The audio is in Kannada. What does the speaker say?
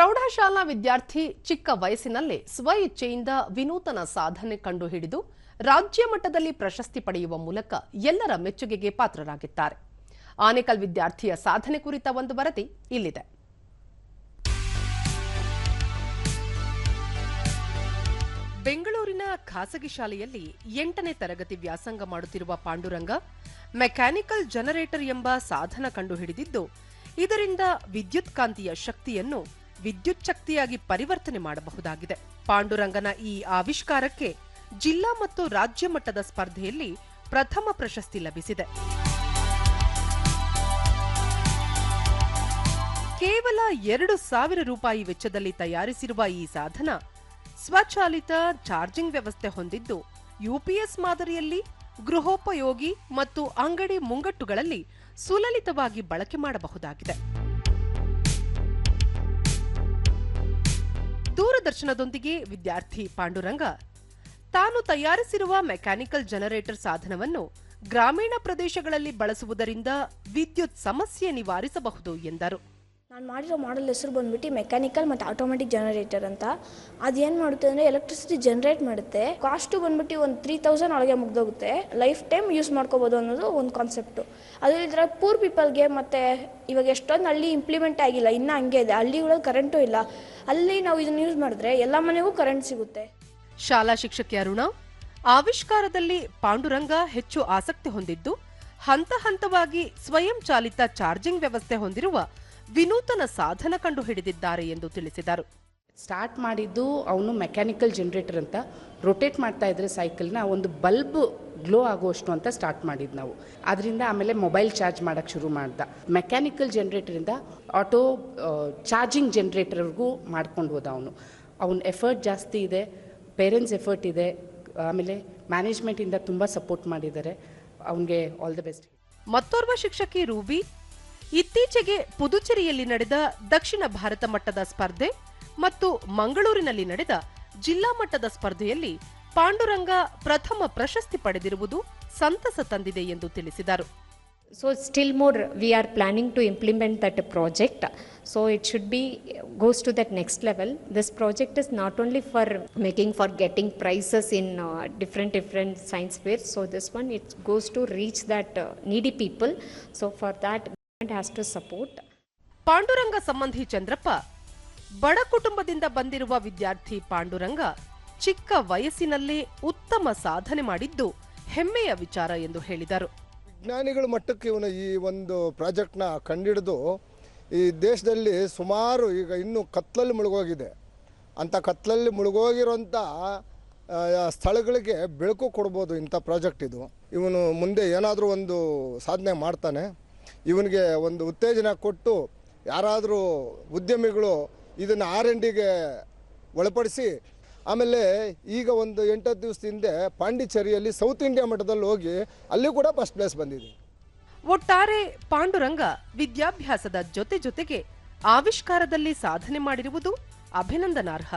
ಪ್ರೌಢಶಾಲಾ ವಿದ್ಯಾರ್ಥಿ ಚಿಕ್ಕ ವಯಸ್ಸಿನಲ್ಲೇ ಸ್ವ ಇಚ್ಛೆಯಿಂದ ವಿನೂತನ ಸಾಧನೆ ಕಂಡುಹಿಡಿದು ರಾಜ್ಯ ಮಟ್ಟದಲ್ಲಿ ಪ್ರಶಸ್ತಿ ಪಡೆಯುವ ಮೂಲಕ ಎಲ್ಲರ ಮೆಚ್ಚುಗೆಗೆ ಪಾತ್ರರಾಗಿದ್ದಾರೆ. ಆನೇಕಲ್ ವಿದ್ಯಾರ್ಥಿಯ ಸಾಧನೆ ಕುರಿತ ಒಂದು ವರದಿ ಇಲ್ಲಿದೆ. ಬೆಂಗಳೂರಿನ ಖಾಸಗಿ ಶಾಲೆಯಲ್ಲಿ ಎಂಟನೇ ತರಗತಿ ವ್ಯಾಸಂಗ ಮಾಡುತ್ತಿರುವ ಪಾಂಡುರಂಗ, ಮೆಕ್ಯಾನಿಕಲ್ ಜನರೇಟರ್ ಎಂಬ ಸಾಧನ ಕಂಡುಹಿಡಿದಿದ್ದು, ಇದರಿಂದ ವಿದ್ಯುತ್ ಕಾಂತಿಯ ಶಕ್ತಿಯನ್ನು ವಿದ್ಯುತ್ ಶಕ್ತಿಯಾಗಿ ಪರಿವರ್ತನೆ ಮಾಡಬಹುದಾಗಿದೆ. ಪಾಂಡುರಂಗನ ಈ ಆವಿಷ್ಕಾರಕ್ಕೆ ಜಿಲ್ಲಾ ಮತ್ತು ರಾಜ್ಯ ಮಟ್ಟದ ಸ್ಪರ್ಧೆಯಲ್ಲಿ ಪ್ರಥಮ ಪ್ರಶಸ್ತಿ ಲಭಿಸಿದೆ. ಕೇವಲ ಎರಡು ಸಾವಿರ ರೂಪಾಯಿ ವೆಚ್ಚದಲ್ಲಿ ತಯಾರಿಸಿರುವ ಈ ಸಾಧನ ಸ್ವಚಾಲಿತ ಚಾರ್ಜಿಂಗ್ ವ್ಯವಸ್ಥೆ ಹೊಂದಿದ್ದು, ಯುಪಿಎಸ್ ಮಾದರಿಯಲ್ಲಿ ಗೃಹೋಪಯೋಗಿ ಮತ್ತು ಅಂಗಡಿ ಮುಂಗಟ್ಟುಗಳಲ್ಲಿ ಸುಲಲಿತವಾಗಿ ಬಳಕೆ ಮಾಡಬಹುದಾಗಿದೆ. ದೂರದರ್ಶನದೊಂದಿಗೆ ವಿದ್ಯಾರ್ಥಿ ಪಾಂಡುರಂಗ. ತಾನು ತಯಾರಿಸಿರುವ ಮೆಕ್ಯಾನಿಕಲ್ ಜನರೇಟರ್ ಸಾಧನವನ್ನು ಗ್ರಾಮೀಣ ಪ್ರದೇಶಗಳಲ್ಲಿ ಬಳಸುವುದರಿಂದ ವಿದ್ಯುತ್ ಸಮಸ್ಯೆ ನಿವಾರಿಸಬಹುದು ಎಂದರು. ನಾನು ಮಾಡಿರೋ ಮಾಡಲ್ ಹೆಸರು ಬಂದ್ಬಿಟ್ಟು ಮೆಕ್ಯಾನಿಕಲ್ ಮತ್ತು ಆಟೋಮೆಟಿಕ್ ಜನರೇಟರ್ ಅಂತ. ಅದು ಏನು ಮಾಡುತ್ತೆ ಅಂದರೆ ಎಲೆಕ್ಟ್ರಿಸಿಟಿ ಜನರೇಟ್ ಮಾಡುತ್ತೆ. ಕಾಸ್ಟು ಬಂದ್ಬಿಟ್ಟು ಒಂದು ತ್ರೀ ತೌಸಂಡ್ ಒಳಗೆ ಮುಗ್ದೋಗುತ್ತೆ. ಲೈಫ್ ಟೈಮ್ ಯೂಸ್ ಮಾಡ್ಕೋಬೋದು ಅನ್ನೋದು ಒಂದು ಕಾನ್ಸೆಪ್ಟು ಅದೇ ಇದ್ರೆ ಪೂರ್ ಪೀಪಲ್ಗೆ ಮತ್ತು ಇವಾಗ ಎಷ್ಟೊಂದು ಹಳ್ಳಿ ಇಂಪ್ಲಿಮೆಂಟ್ ಆಗಿಲ್ಲ, ಇನ್ನೂ ಹಂಗೆ ಇದೆ. ಹಳ್ಳಿಗಳಲ್ಲಿ ಕರೆಂಟು ಇಲ್ಲ. ಅಲ್ಲಿ ನಾವು ಇದನ್ನು ಯೂಸ್ ಮಾಡಿದ್ರೆ ಎಲ್ಲ ಮನೆಗೂ ಕರೆಂಟ್ ಸಿಗುತ್ತೆ. ಶಾಲಾ ಶಿಕ್ಷಕಿ ಅರುಣ, ಆವಿಷ್ಕಾರದಲ್ಲಿ ಪಾಂಡುರಂಗ ಹೆಚ್ಚು ಆಸಕ್ತಿ ಹೊಂದಿದ್ದು, ಹಂತ ಹಂತವಾಗಿ ಸ್ವಯಂ ಚಾಲಿತ ಚಾರ್ಜಿಂಗ್ ವ್ಯವಸ್ಥೆ ಹೊಂದಿರುವ ವಿನೂತನ ಸಾಧನ ಕಂಡು ಹಿಡಿದಿದ್ದಾರೆ ಎಂದು ತಿಳಿಸಿದರು. ಸ್ಟಾರ್ಟ್ ಮಾಡಿದ್ದು ಅವನು ಮೆಕ್ಯಾನಿಕಲ್ ಜನರೇಟರ್ ಅಂತ. ರೊಟೇಟ್ ಮಾಡ್ತಾ ಇದ್ರೆ ಸೈಕಲ್ನ ಒಂದು ಬಲ್ಬ್ ಗ್ಲೋ ಆಗುವಷ್ಟು ಅಂತ ಸ್ಟಾರ್ಟ್ ಮಾಡಿದ್ದು ನಾವು. ಅದರಿಂದ ಆಮೇಲೆ ಮೊಬೈಲ್ ಚಾರ್ಜ್ ಮಾಡೋಕ್ಕೆ ಶುರು ಮಾಡ್ದ. ಮೆಕ್ಯಾನಿಕಲ್ ಜನರೇಟರಿಂದ ಆಟೋ ಚಾರ್ಜಿಂಗ್ ಜನ್ರೇಟರ್ಗೂ ಮಾಡ್ಕೊಂಡು ಹೋದ ಅವನು. ಅವನ ಎಫರ್ಟ್ ಜಾಸ್ತಿ ಇದೆ ಪೇರೆಂಟ್ಸ್ ಎಫರ್ಟ್ ಇದೆ ಆಮೇಲೆ ಮ್ಯಾನೇಜ್ಮೆಂಟಿಂದ ತುಂಬ ಸಪೋರ್ಟ್ ಮಾಡಿದ್ದಾರೆ. ಅವನಿಗೆ ಆಲ್ ದ ಬೆಸ್ಟ್. ಮತ್ತೋರ್ವ ಶಿಕ್ಷಕಿ ರೂಬಿ ಇತ್ತೀಚೆಗೆ ಪುದುಚೇರಿಯಲ್ಲಿ ನಡೆದ ದಕ್ಷಿಣ ಭಾರತ ಮಟ್ಟದ ಸ್ಪರ್ಧೆ ಮತ್ತು ಮಂಗಳೂರಿನಲ್ಲಿ ನಡೆದ ಜಿಲ್ಲಾ ಮಟ್ಟದ ಸ್ಪರ್ಧೆಯಲ್ಲಿ ಪಾಂಡುರಂಗ ಪ್ರಥಮ ಪ್ರಶಸ್ತಿ ಪಡೆದಿರುವುದು ಸಂತಸ ತಂದಿದೆ ಎಂದು ತಿಳಿಸಿದರು. So still more we are planning to implement that project so it should be goes to that next level this project is not only for making for getting prizes in different different science fair so this one it's goes to reach that needy people so for that government has to support. Panduranga ಸಂಬಂಧಿ ಚಂದ್ರಪ್ಪ ಬಡ ಕುಟುಂಬದಿಂದ ಬಂದಿರುವ ವಿದ್ಯಾರ್ಥಿ ಪಾಂಡುರಂಗ ಚಿಕ್ಕ ವಯಸ್ಸಿನಲ್ಲೇ ಉತ್ತಮ ಸಾಧನೆ ಮಾಡಿದ್ದು ಹೆಮ್ಮೆಯ ವಿಚಾರ ಎಂದು ಹೇಳಿದರು. ವಿಜ್ಞಾನಿಗಳ ಮಟ್ಟಕ್ಕೆ ಇವನು ಈ ಒಂದು ಪ್ರಾಜೆಕ್ಟ್ನ ಕಂಡಿಡಿದು ಈ ದೇಶದಲ್ಲಿ ಸುಮಾರು ಈಗ ಇನ್ನೂ ಕತ್ಲಲ್ಲಿ ಮುಳುಗೋಗಿದೆ. ಅಂಥ ಕತ್ಲಲ್ಲಿ ಮುಳುಗೋಗಿರೋಂಥ ಸ್ಥಳಗಳಿಗೆ ಬೆಳಕು ಕೊಡ್ಬೋದು ಇಂಥ ಪ್ರಾಜೆಕ್ಟ್ ಇದು. ಇವನು ಮುಂದೆ ಏನಾದರೂ ಒಂದು ಸಾಧನೆ ಮಾಡ್ತಾನೆ. ಇವನಿಗೆ ಒಂದು ಉತ್ತೇಜನ ಕೊಟ್ಟು ಯಾರಾದರೂ ಉದ್ಯಮಿಗಳು ಇದನ್ನು ಆರ್ ಎನ್ ಡಿಗೆ ಒಳಪಡಿಸಿ, ಆಮೇಲೆ ಈಗ ಒಂದು ಎಂಟತ್ತು ದಿವಸದ ಹಿಂದೆ ಪಾಂಡಿಚೇರಿಯಲ್ಲಿ ಸೌತ್ ಇಂಡಿಯಾ ಮಟ್ಟದಲ್ಲಿ ಹೋಗಿ ಅಲ್ಲಿ ಕೂಡ ಫಸ್ಟ್ ಪ್ಲೇಸ್ ಬಂದಿದೆ. ಒಟ್ಟಾರೆ ಪಾಂಡುರಂಗ ವಿದ್ಯಾಭ್ಯಾಸದ ಜೊತೆ ಜೊತೆಗೆ ಆವಿಷ್ಕಾರದಲ್ಲಿ ಸಾಧನೆ ಮಾಡಿರುವುದು ಅಭಿನಂದನಾರ್ಹ.